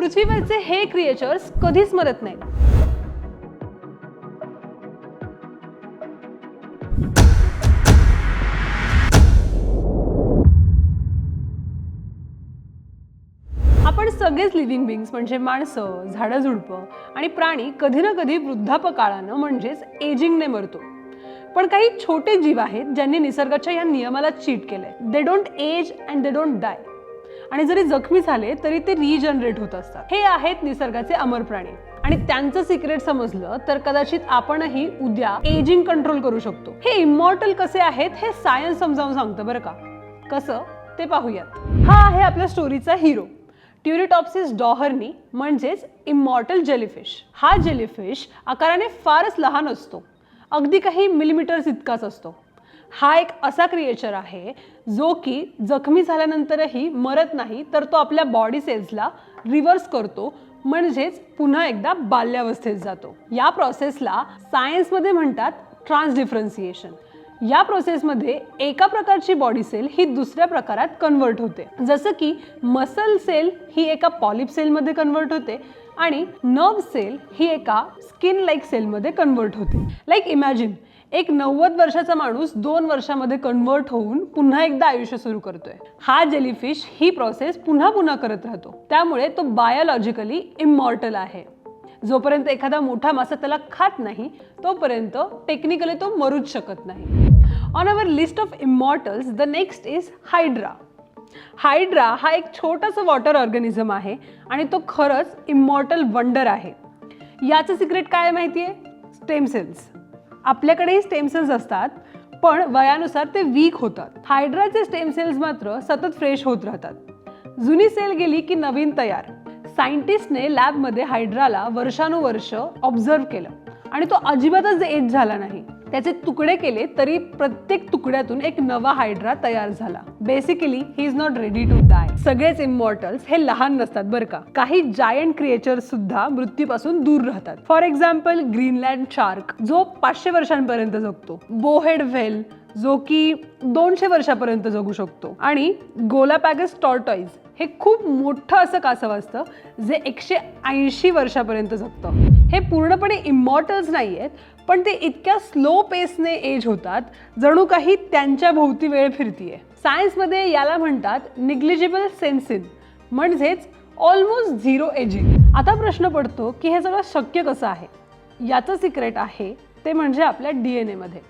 पृथ्वीवरचे हे क्रिएचर्स कधीच मरत नाहीत. आपण सगळेच लिव्हिंग बिंग्स म्हणजे माणसं झाडं झुडपं आणि प्राणी कधी ना कधी वृद्धापकाळानं म्हणजेच एजिंगने मरतो. पण काही छोटे जीव आहेत ज्यांनी निसर्गाच्या या नियमाला चीट केलंय. They don't age and they don't die आणि जरी जखमी झाले तरी ते रिजनरेट होत असतात. हे आहेत निसर्गाचे अमर प्राणी. आणि त्यांचं सिक्रेट समजलं तर कदाचित आपणही उद्या एजिंग कंट्रोल करू शकतो. हे इमॉर्टल कसे आहेत हे सायन्स समजावून सांगतं बरं का. कसं? ते पाहूयात. हा आहे आपल्या स्टोरीचा हिरो ट्युरिटॉप्सिस डॉहरनी म्हणजेच इमॉर्टल जेलीफिश हा जेलीफिश आकाराने फारच लहान असतो. अगदी काही मिलीमीटर्स इतकाच असतो. हा एक असा क्रिएचर आहे जो की जखमी झाल्यानंतरही मरत नाही तर तो आपल्या बॉडी सेल्सला रिव्हर्स करतो. म्हणजेच पुन्हा एकदा बाल्यावस्थेत जातो. या प्रोसेसला सायन्समध्ये म्हणतात ट्रान्सडिफरन्सिएशन या प्रोसेसमध्ये एका प्रकारची बॉडी सेल ही दुसऱ्या प्रकारात कन्वर्ट होते. जसं की मसल सेल ही एका पॉलिप सेलमध्ये कन्वर्ट होते आणि नर्व सेल ही एका स्किन लाईक सेलमध्ये कन्वर्ट होते. लाईक इमॅजिन एक नव्वद वर्षाचा माणूस दोन वर्षामध्ये कन्वर्ट होऊन पुन्हा एकदा आयुष्य सुरू करतोय. हा जेलीफिश ही प्रोसेस पुन्हा पुन्हा करत राहतो. त्यामुळे तो बायोलॉजिकली इमॉर्टल आहे. जोपर्यंत एखादा मोठा मासा त्याला खात नाही तोपर्यंत टेक्निकली तो मरूच शकत नाही. On our list of immortals the next is hydra hydra हा एक छोटासा वॉटर ऑर्गॅनिझम आहे आणि तो खरंच इमॉर्टल वंडर आहे. याचं सिक्रेट काय माहिती आहे स्टेम सेल्स आपल्याकडेही स्टेम सेल्स असतात पण वयानुसार ते वीक होतात. हायड्राचे स्टेम सेल्स मात्र सतत फ्रेश होत राहतात. जुनी सेल गेली की नवीन तयार. सायंटिस्टने लॅबमध्ये हायड्राला वर्षानुवर्ष ऑब्झर्व केलं. आणि तो अजिबातच एज झाला नाही. त्याचे तुकडे केले तरी प्रत्येक तुकड्यातून एक नवा हायड्रा तयार झाला. Basically he is not ready to die सगळेच इमॉर्टल्स हे लहान नसतात बरं का. काही जायंट क्रिएचर सुद्धा मृत्यूपासून दूर राहतात. फॉर एक्झाम्पल ग्रीनलँड शार्क जो पाचशे वर्षांपर्यंत जगतो. बोहेड व्हेल जो की दोनशे वर्षापर्यंत जगू शकतो. आणि गोलापॅगस टॉर्टॉईज हे खूप मोठं असं कासव असतं जे एकशे ऐंशी वर्षापर्यंत जगतं. हे पूर्णपणे इमॉर्टल्स नाही आहेत पण ते इतक्या स्लो पेसने एज होतात जणू काही त्यांच्या भोवती वेळ फिरतीये. सायन्समध्ये याला म्हणतात निग्लिजिबल सेन्सिन म्हणजेच ऑलमोस्ट झिरो एजिंग आता प्रश्न पडतो की हे सगळं शक्य कसं आहे? याचं सिक्रेट आहे ते म्हणजे आपल्या डी एन एमध्ये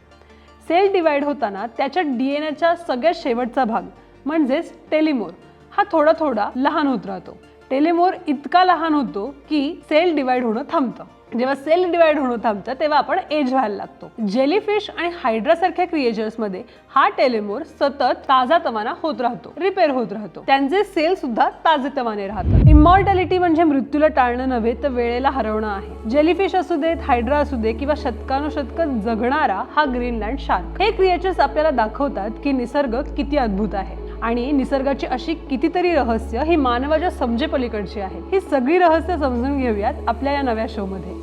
सेल डिवाइड होताना त्याच्या डी एन एच्या सगळ्यात शेवटचा भाग म्हणजेच टेलिमोर हा थोडा थोडा लहान होत राहतो. टेलेमोर इतका लहान होतो की सेल डिवाइड होणं थांबतं. जेव्हा सेल डिवाइड होणं थांबतं तेव्हा आपण एज व्हायला लागतो. जेलीफिश आणि हायड्रासारख्या क्रिएचर्समध्ये हा टेलेमोर सतत ताजा तवाना होत राहतो रिपेअर होत राहतो. त्यांचे सेल सुद्धा ताजे तवाने राहतात. इमॉर्टॅलिटी म्हणजे मृत्यूला टाळणं नव्हे तर वेळेला हरवणं आहे. जेलीफिश असू देत हायड्रा असू दे किंवा शतकानुशतक जगणारा हा ग्रीनलँड शार्क. हे क्रिएचर्स आपल्याला दाखवतात की निसर्ग किती अद्भुत आहे. आणि निसर्गाची अशी कितीतरी रहस्य ही मानवाच्या समजे पलीकडची आहेत ही सगळी रहस्य समजून घेऊयात आपल्या या नव्या शोमध्ये.